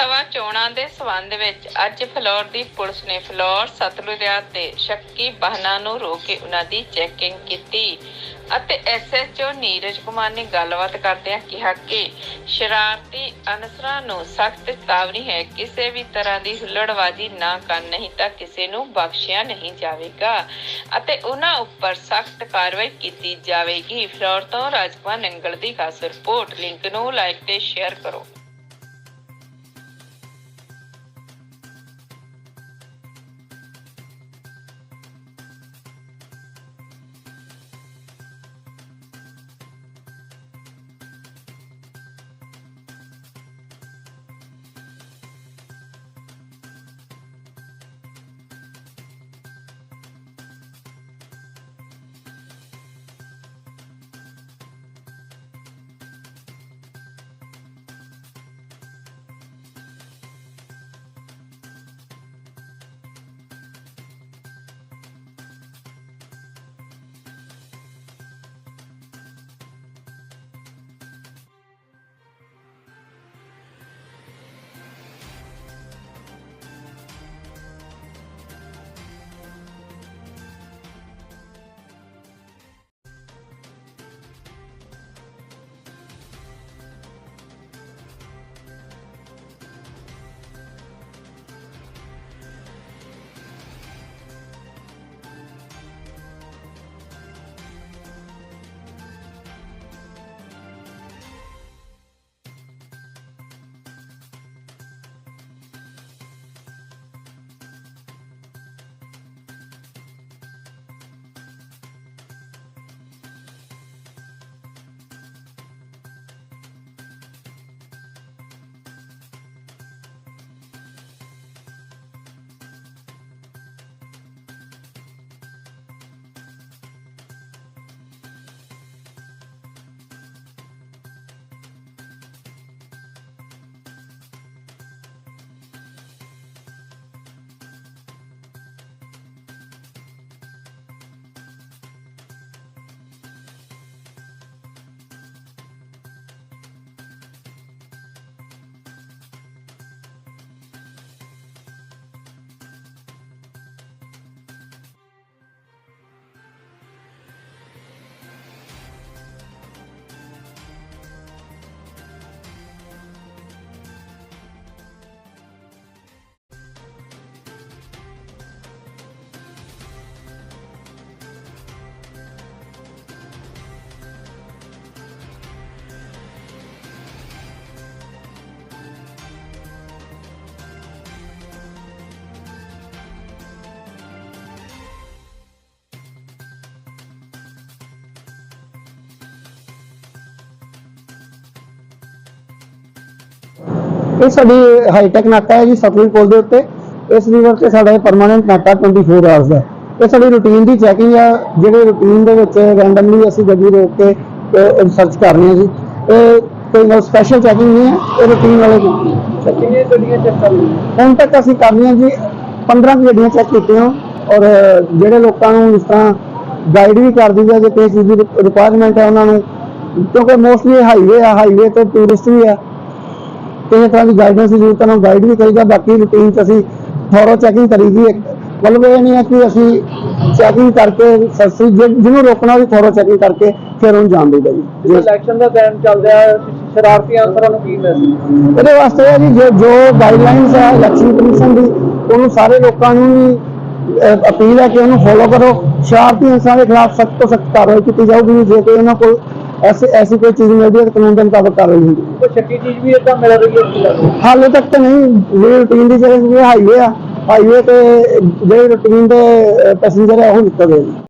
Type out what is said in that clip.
ਸਭਾ ਚੋਣਾਂ ਦੇ ਸਬੰਧ ਵਿੱਚ ਅੱਜ ਫਲੋਰ ਦੀ ਪੁਲਿਸ ਨੇ ਫਲੋਰ ਸਤਲੁਜਾ ਤੇ ਸ਼ੱਕੀ ਵਾਹਨਾਂ ਨੂੰ ਰੋਕ ਕੇ ਉਹਨਾਂ ਦੀ ਚੈਕਿੰਗ ਕੀਤੀ ਅਤੇ ਐਸਐਚਓ ਨੀਰਜ ਕੁਮਾਰ ਨੇ ਗੱਲਬਾਤ ਕਰਦਿਆਂ ਕਿਹਾ ਕਿ ਸ਼ਰਾਰਤੀ ਅਨਸਰਾਂ ਨੂੰ ਸਖਤ ਚੇਤਾਵਨੀ ਹੈ, ਕਿਸੇ ਵੀ ਤਰ੍ਹਾਂ ਦੀ ਹੁੱਲੜਬਾਜ਼ੀ ਨਾ ਕਰਨ, ਨਹੀਂ ਤਾਂ ਕਿਸੇ ਨੂੰ ਬਖਸ਼ਿਆ ਨਹੀਂ ਜਾਵੇਗਾ ਅਤੇ ਉਹਨਾਂ ਉੱਪਰ ਸਖਤ ਕਾਰਵਾਈ ਕੀਤੀ ਜਾਵੇਗੀ। ਫਲੋਰ ਤੋਂ ਰਾਜਪਾਲ ਨੰਗਲ ਦੀ ਖਾਸ ਰਿਪੋਰਟ, ਲਿੰਕ ਨੂੰ ਲਾਈਕ ਤੇ ਸ਼ੇਅਰ ਕਰੋ। ਇਹ ਸਾਡੀ ਹਾਈਟੈਕ ਨਾਕਾ ਹੈ ਜੀ ਸਤਲੁਜ ਪੁਲ ਦੇ ਉੱਤੇ। ਇਸ ਰਿਵਰ ਤੇ ਸਾਡਾ ਪਰਮਾਨੈਂਟ ਨਾਕਾ 24 ਆਵਰਸ ਦਾ। ਇਹ ਸਾਡੀ ਰੂਟੀਨ ਦੀ ਚੈਕਿੰਗ ਆ ਜਿਹੜੇ ਰੂਟੀਨ ਦੇ ਵਿੱਚ ਰੈਂਡਮਲੀ ਅਸੀਂ ਗੱਡੀ ਰੋਕ ਕੇ ਸਰਚ ਕਰ ਰਹੇ ਹਾਂ ਜੀ। ਇਹ ਕੋਈ ਨਾ ਸਪੈਸ਼ਲ ਚੈਕਿੰਗ ਨਹੀਂ ਹੈ ਇਹ ਰੂਟੀਨ ਵਾਲੇ ਕਿੰਨੀਆਂ ਗੱਡੀਆਂ ਚੈੱਕ ਕਰ ਲਈਆਂ? ਹੁਣ ਤੱਕ ਅਸੀਂ ਕਰ ਲਈਆਂ ਜੀ 15 ਕੁ ਗੱਡੀਆਂ ਚੈੱਕ ਕੀਤੀਆਂ। ਔਰ ਜਿਹੜੇ ਲੋਕਾਂ ਨੂੰ ਇਸ ਤਰ੍ਹਾਂ ਗਾਈਡ ਵੀ ਕਰ ਦਿੰਦੇ ਜੇ ਕਿਸੇ ਚੀਜ਼ ਦੀ ਰਿਕੁਆਇਰਮੈਂਟ ਹੈ ਉਹਨਾਂ ਨੂੰ ਕਿਉਂਕਿ ਮੋਸਟਲੀ ਹਾਈਵੇ ਆ ਹਾਈਵੇ ਤੇ ਟੂਰਿਸਟ ਵੀ ਆ। ਕਿਸੇ ਤਰ੍ਹਾਂ ਦੀ ਗਾਈਡੈਂਸ ਦੀ ਜ਼ਰੂਰਤ ਨੂੰ ਗਾਈਡ ਵੀ ਕਰੀਦਾ ਬਾਕੀ ਰੂਟੀਨ ਚ ਅਸੀਂ ਥੋਰੋ ਚੈਕਿੰਗ ਕਰੀਦੀ ਹੈ। ਮਤਲਬ ਇਹ ਨਹੀਂ ਹੈ ਕਿ ਅਸੀਂ ਚੈਕਿੰਗ ਕਰਕੇ ਸਸਤੀ ਜਿਹਨੂੰ ਰੋਕਣਾ ਉਹਦੀ ਥੋਰੋ ਚੈਕਿੰਗ ਕਰਕੇ ਫਿਰ ਉਹਨੂੰ ਜਾਣ ਦੇਈਦਾ ਜੀ। ਜੇ ਇਲੈਕਸ਼ਨ ਦਾ ਟਾਈਮ ਚੱਲਦਾ ਹੈ ਸ਼ਰਾਰਤੀ ਅਨਸਰਾਂ ਨੂੰ ਕੀ ਮੈਸੇਜ ਇਹਦੇ ਵਾਸਤੇ ਹੈ ਜੀ ਜੋ ਜੋ ਗਾਈਡਲਾਈਨਸ ਹੈ ਇਲੈਕਸ਼ਨ ਕਮਿਸ਼ਨ ਦੀ ਉਹਨੂੰ ਸਾਰੇ ਲੋਕਾਂ ਨੂੰ ਵੀ ਅਪੀਲ ਹੈ ਕਿ ਉਹਨੂੰ ਫੋਲੋ ਕਰੋ। ਸ਼ਰਾਰਤੀ ਇਨਸਾਨਾਂ ਦੇ ਖਿਲਾਫ ਸਖਤ ਤੋਂ ਸਖਤ ਕਾਰਵਾਈ ਕੀਤੀ ਜਾਊਗੀ। ਜੇ ਕੋਈ ਇਹਨਾਂ ਕੋਲ ਐਸੀ ਐਸੀ ਕੋਈ ਚੀਜ਼ ਮਿਲਦੀ ਹੈ ਤਾਂ ਕਾਨੂੰਨ ਦੇ ਮੁਤਾਬਕ ਕਾਰਵਾਈ ਹੁੰਦੀ। ਹੈ ਕੋਈ ਸ਼ੱਕੀ ਚੀਜ਼ ਵੀ ਇਦਾਂ ਮਿਲ ਰਹੀ ਹੈ ਕੀ? ਲੱਗਦਾ ਹਾਲੇ ਤੱਕ ਤਾਂ ਨਹੀਂ। ਜਿਹੜੀ ਰੂਟੀਨ ਦੀ ਜਿਹੜੇ ਹਾਈਵੇ ਆ ਹਾਈਵੇ ਤੇ ਜਿਹੜੇ ਰੂਟੀਨ ਦੇ ਪੈਸੇਂਜਰ ਆ ਉਹ ਨਿਕਲਦੇ ਨੇ